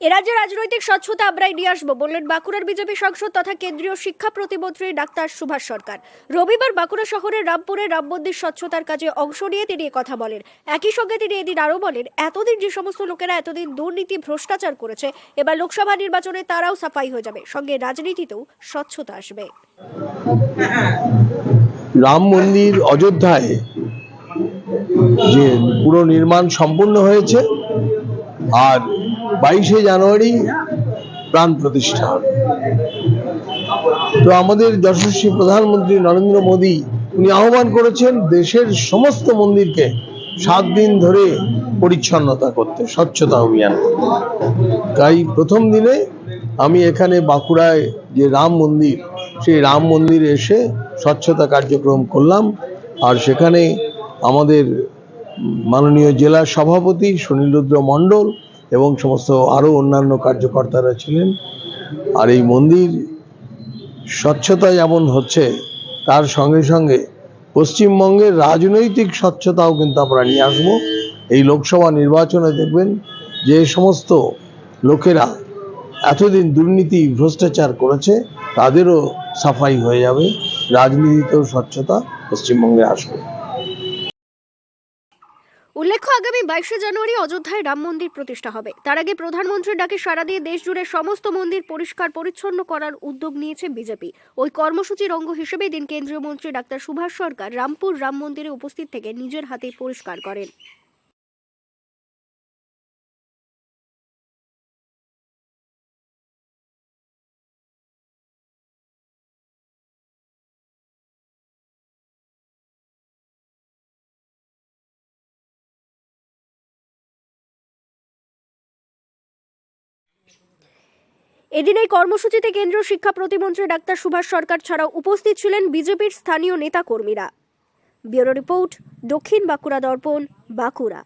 এ রাজ্যে রাজনৈতিক স্বচ্ছতা আমরাই নিয়ে আসব, বললেন বাঁকুড়ার বিজেপি সাংসদ তথা কেন্দ্রীয় শিক্ষা প্রতিমন্ত্রী ডাক্তার সুভাষ সরকার। রবিবার বাঁকুড়া শহরের রামপুরে রাম মন্দির স্বচ্ছতার কাজে অংশ নিয়ে তিনি কথা বলেন। একই সঙ্গে তিনি এদিন আরও বলেন, এতদিন যে সমস্ত লোকেরা এতদিন দুর্নীতি, ভ্রষ্টাচার করেছে, এবার লোকসভা নির্বাচনে তারাও সাফাই হয়ে যাবে। সঙ্গে রাজনীতিতেও স্বচ্ছতা আসবে। রাম মন্দির অযোধ্যায় যে পুরো নির্মাণ সম্পূর্ণ হয়েছে আর বাইশে জানুয়ারি প্রাণ প্রতিষ্ঠা। তো আমাদের যশস্বী প্রধানমন্ত্রী নরেন্দ্র মোদী, উনি আহ্বান করেছেন দেশের সমস্ত মন্দিরকে সাত দিন ধরে পরিচ্ছন্নতা করতে, স্বচ্ছতা অভিযান তাই প্রথম দিনে আমি এখানে বাঁকুড়ায় যে রাম মন্দির, সেই রাম মন্দিরে এসে স্বচ্ছতা কার্যক্রম করলাম। আর সেখানে আমাদের মাননীয় জেলা সভাপতি সুনীল রুদ্র মণ্ডল এবং সমস্ত আরও অন্যান্য কার্যকর্তারা ছিলেন। আর এই মন্দির স্বচ্ছতা যেমন হচ্ছে, তার সঙ্গে সঙ্গে পশ্চিমবঙ্গের রাজনৈতিক স্বচ্ছতাও কিন্তু আমরা নিয়ে আসব। এই লোকসভা নির্বাচনে দেখবেন যে সমস্ত লোকেরা এতদিন দুর্নীতি, ভ্রষ্টাচার করেছে, তাদেরও সাফাই হয়ে যাবে। রাজনীতিতেও স্বচ্ছতা পশ্চিমবঙ্গে আসবে। উল্লেখ্য, আগামী বাইশে জানুয়ারি অযোধ্যায় রাম মন্দির প্রতিষ্ঠা হবে। তার আগে প্রধানমন্ত্রীর ডাকে সাড়া দিয়ে দেশ জুড়ে সমস্ত মন্দির পরিষ্কার পরিচ্ছন্ন করার উদ্যোগ নিয়েছে বিজেপি। ওই কর্মসূচির অঙ্গ হিসেবে দিন কেন্দ্রীয় মন্ত্রী ডাক্তার সুভাষ সরকার রামপুর রাম মন্দিরে উপস্থিত থেকে নিজের হাতে পরিষ্কার করেন। এদিন এই কর্মসূচিতে কেন্দ্রীয় শিক্ষা প্রতিমন্ত্রী ডাক্তার সুভাষ সরকার ছাড়াও উপস্থিত ছিলেন বিজেপির স্থানীয় নেতাকর্মীরা। ব্যুরো রিপোর্ট, দক্ষিণ বাঁকুড়া দর্পণ, বাঁকুড়া।